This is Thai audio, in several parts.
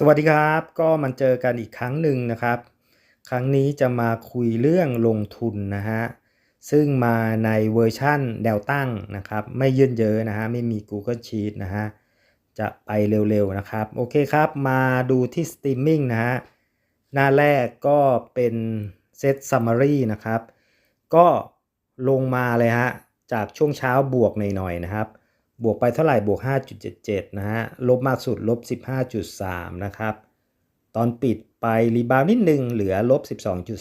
สวัสดีครับ ก็มันเจอกันอีกครั้งหนึ่งนะครับ ครั้งนี้จะมาคุยเรื่องลงทุนนะฮะ ซึ่งมาในเวอร์ชั่นแนวตั้งนะครับ ไม่ยืนเยอะนะฮะ ไม่มี Google Sheet นะฮะ จะไปเร็วๆนะครับ โอเคครับ มาดูที่สตรีมมิ่งนะฮะ หน้าแรกก็เป็นเซต Summary นะครับ ก็ลงมาเลยฮะ จากช่วงเช้าบวกหน่อยๆนะครับ บวกไปเท่าไหร่บวก 5.77 นะฮะ ลบมากสุดลบ 15.3 นะครับ ตอนปิดไปรีบาวนิดนึงเหลือลบ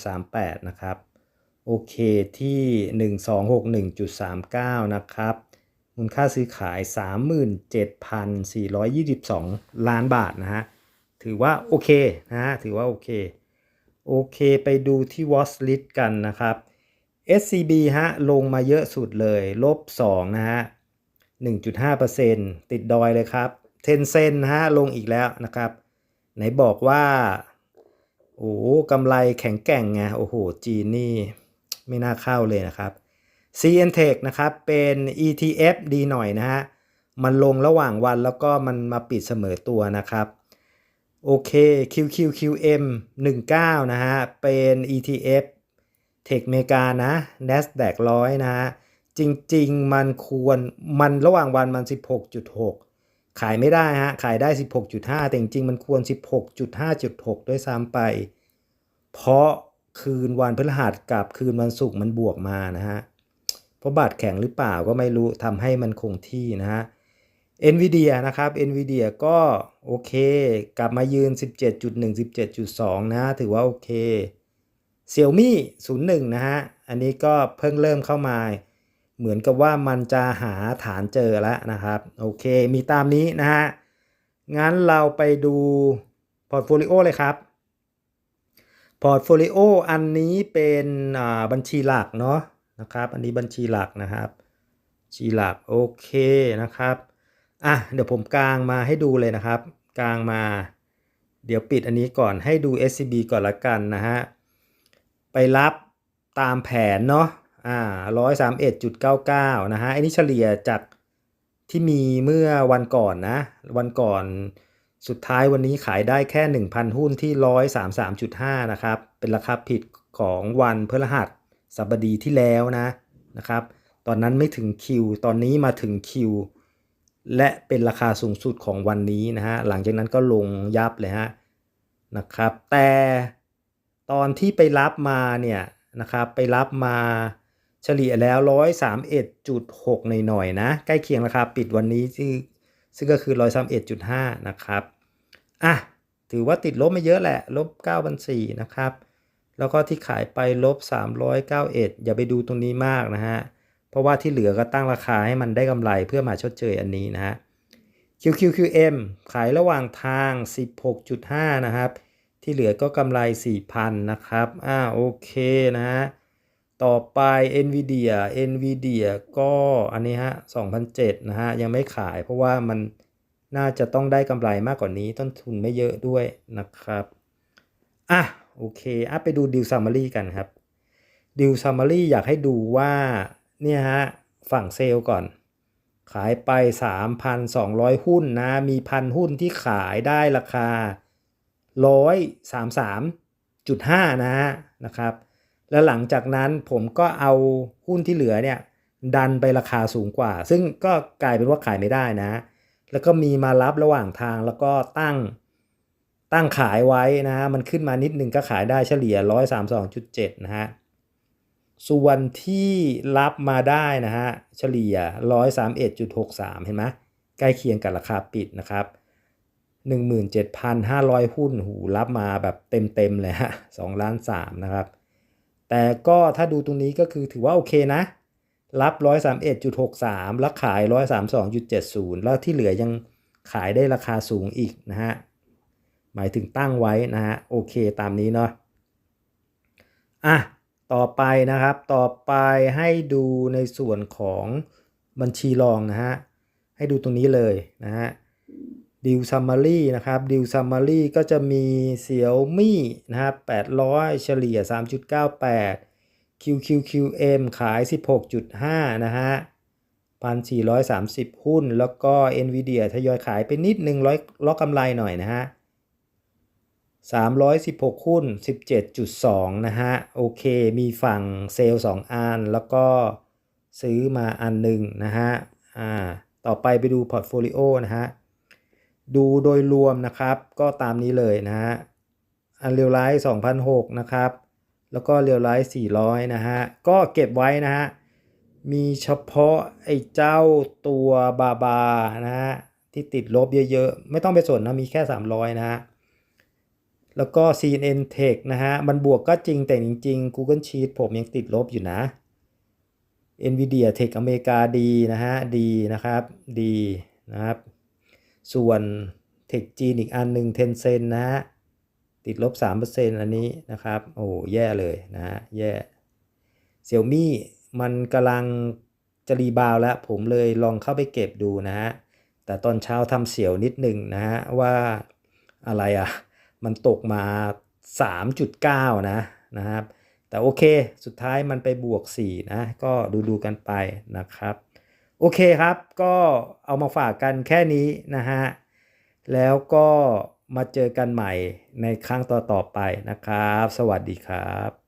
12.38 นะครับ โอเคที่ 1261.39 นะครับ มูลค่าซื้อขาย 37,422 ล้านบาทนะฮะ ถือว่าโอเคนะฮะ ถือว่าโอเค โอเคไปดูที่ watch list กันนะครับ SCB ฮะ ลงมาเยอะสุดเลย ลบ 2 นะฮะ 1.5%ติดดอยเลยครับ เทนเซนฮะลงอีกแล้วนะครับ ไหนบอกว่า โอ้กำไรแข็งแกร่งไงโอ้โห จีนนี่ไม่น่าเข้าเลยนะครับ CNTech นะครับ เป็น ETF ดีหน่อยนะฮะ มันลงระหว่างวันแล้วก็มันมาปิดเสมอตัวนะครับโอเค QQQM 19 นะฮะ เป็น ETF เทคเมกานะ NASDAQ 100 นะฮะ จริง ๆ มันควรมันระหว่างวันมัน 16.6 ขายไม่ได้ฮะ ขายได้ 16.5 แต่จริง ๆ มันควร 16.5.6 ด้วยซ้ำไป เพราะคืนวันพฤหัสกับคืนวันศุกร์มันบวกมานะฮะ เพราะบาทแข็งหรือเปล่าก็ไม่รู้ทำให้มันคงที่นะฮะ NVIDIA นะครับ NVIDIA ก็โอเค กลับมายืน 17.1 17.2 นะถือว่าโอเค Xiaomi 01 นะฮะ อันนี้ก็เพิ่งเริ่มเข้ามา เหมือนกับว่ามันจะหาฐานเจอแล้วนะครับโอเคมีตามนี้นะฮะงั้นเราไปดูพอร์ตโฟลิโอเลยครับพอร์ตโฟลิโออันนี้เป็นบัญชีหลักเนาะนะครับอันนี้บัญชีหลักนะครับชีหลักโอเคนะครับอะเดี๋ยวผมกลางมาให้ดูเลยนะครับ กลางมา เดี๋ยวปิดอันนี้ก่อนให้ดู SCB ก่อนละกันนะฮะไปรับตามแผนเนาะ อ่าร้อยสามเอ็ดจุดเก้าเก้านะฮะอันนี้เฉลี่ยจากที่มีเมื่อวันก่อนนะ วันก่อนสุดท้ายวันนี้ขายได้แค่ 1,000 หุ้นที่ 133.5 นะครับ เป็นราคาผิดของวันพฤหัสสัปดีที่แล้วนะนะครับ ตอนนั้นไม่ถึงคิว ตอนนี้มาถึงคิว และเป็นราคาสูงสุดของวันนี้นะฮะ หลังจากนั้นก็ลงยับเลยฮะนะครับ แต่ตอนที่ไปรับมาเนี่ยนะครับ ไปรับมา เฉลี่ยแล้ว 131.6 หน่อยๆนะ ใกล้เคียงราคาปิดวันนี้ที่ซึ่งก็คือ 131.5 นะครับ อะ ถือว่าติดลบไม่เยอะแหละ ลบ9,400นะครับ แล้วก็ที่ขายไปลบ 391 อย่าไปดูตรงนี้มากนะฮะ เพราะว่าที่เหลือก็ตั้งราคาให้มันได้กำไรเพื่อมาชดเชยอันนี้นะฮะ QQQM ขายระหว่างทาง 16.5 นะครับ ที่เหลือก็กำไร 4,000 นะครับ อ่า โอเคนะฮะ ต่อไป NVIDIA NVIDIA ก็อันนี้ฮะ2,007นะฮะ ยังไม่ขายเพราะว่ามันน่าจะต้องได้กำไรมากกว่านี้ ต้นทุนไม่เยอะด้วยนะครับ อะ โอเค อะ ไปดู Deal Summary กันครับ Deal Summary อยากให้ดูว่า เนี่ยฮะ ฝั่งเซลล์ก่อน ขายไป 3,200 หุ้นนะ มีพันหุ้นที่ขายได้ราคา 133.5 นะฮะนะครับ แล้วหลังจากนั้นผมก็เอาหุ้นที่เหลือเนี่ยดันไปราคาสูงกว่า ซึ่งก็กลายเป็นว่าขายไม่ได้นะ แล้วก็มีมารับระหว่างทางแล้วก็ตั้งตั้งขายไว้นะฮะมันขึ้นมานิดนึงก็ขายได้เฉลี่ย 132.7 นะฮะส่วนที่รับมาได้นะฮะเฉลี่ย 131.63 เห็นไหมใกล้เคียงกับราคาปิดนะครับ 17,500 หุ้นหูรับมาแบบเต็มๆเลยฮะ2ล้าน3นะครับ แต่ก็ถ้าดูตรงนี้ก็คือถือว่าโอเคนะ รับ 131.63 แล้วขาย 132.70 แล้วที่เหลือยังขายได้ราคาสูงอีกนะฮะ หมายถึงตั้งไว้นะฮะ โอเคตามนี้เนาะ อะ ต่อไปนะครับ ต่อไปให้ดูในส่วนของบัญชีรองนะฮะ ให้ดูตรงนี้เลยนะฮะ ดิวซัมมารีนะครับดิวซัมมารีก็จะมีเสี่ยวมี่นะครับ800 เฉลี่ย 3.98 QQQM ขาย 16.5 นะฮะ 1,430 หุ้น แล้วก็ NVIDIA ทยอยขายไปนิดนึงร้อยล็อกกำไรหน่อยนะฮะ 316 หุ้น 17.2 นะฮะ โอเค มีฝั่งเซลล์2อัน แล้วก็ซื้อมาอันหนึ่งนะฮะ อ่า ต่อไปไปดูพอร์ตโฟลิโอนะฮะ ดูโดยรวมนะครับ ก็ตามนี้เลยนะฮะอันเรียวไลท์2,006 นะครับ แล้วก็เรียวไลท์400 นะฮะ ก็เก็บไว้นะฮะ มีเฉพาะไอ้เจ้าตัวบาบานะฮะ ที่ติดลบเยอะๆ ไม่ต้องไปสนนะ มีแค่ 300 นะฮะ แล้วก็ CNN Tech นะฮะ มันบวกก็จริงแต่จริงๆ Google Sheet ผมยังติดลบอยู่นะ Nvidia Tech อเมริกาดีนะฮะ ดีนะครับ ดีนะครับ ส่วน Tech จีนอีกอันหนึ่ง Tencent นะฮะ ติดลบ 3%อันนี้นะครับ โอ้แย่เลยนะฮะ แย่ Xiaomi มันกำลังจะรีบาวแล้ว ผมเลยลองเข้าไปเก็บดูนะฮะ แต่ตอนเช้าทำเสียวนิดหนึ่งนะฮะ ว่าอะไรอะ มันตกมา 3.9 นะนะครับ แต่โอเค สุดท้ายมันไปบวก 4 นะ ก็ดูดูกันไปนะครับ โอเคครับ ก็เอามาฝากกันแค่นี้นะฮะ แล้วก็มาเจอกันใหม่ในครั้งต่อๆไปนะครับ สวัสดีครับ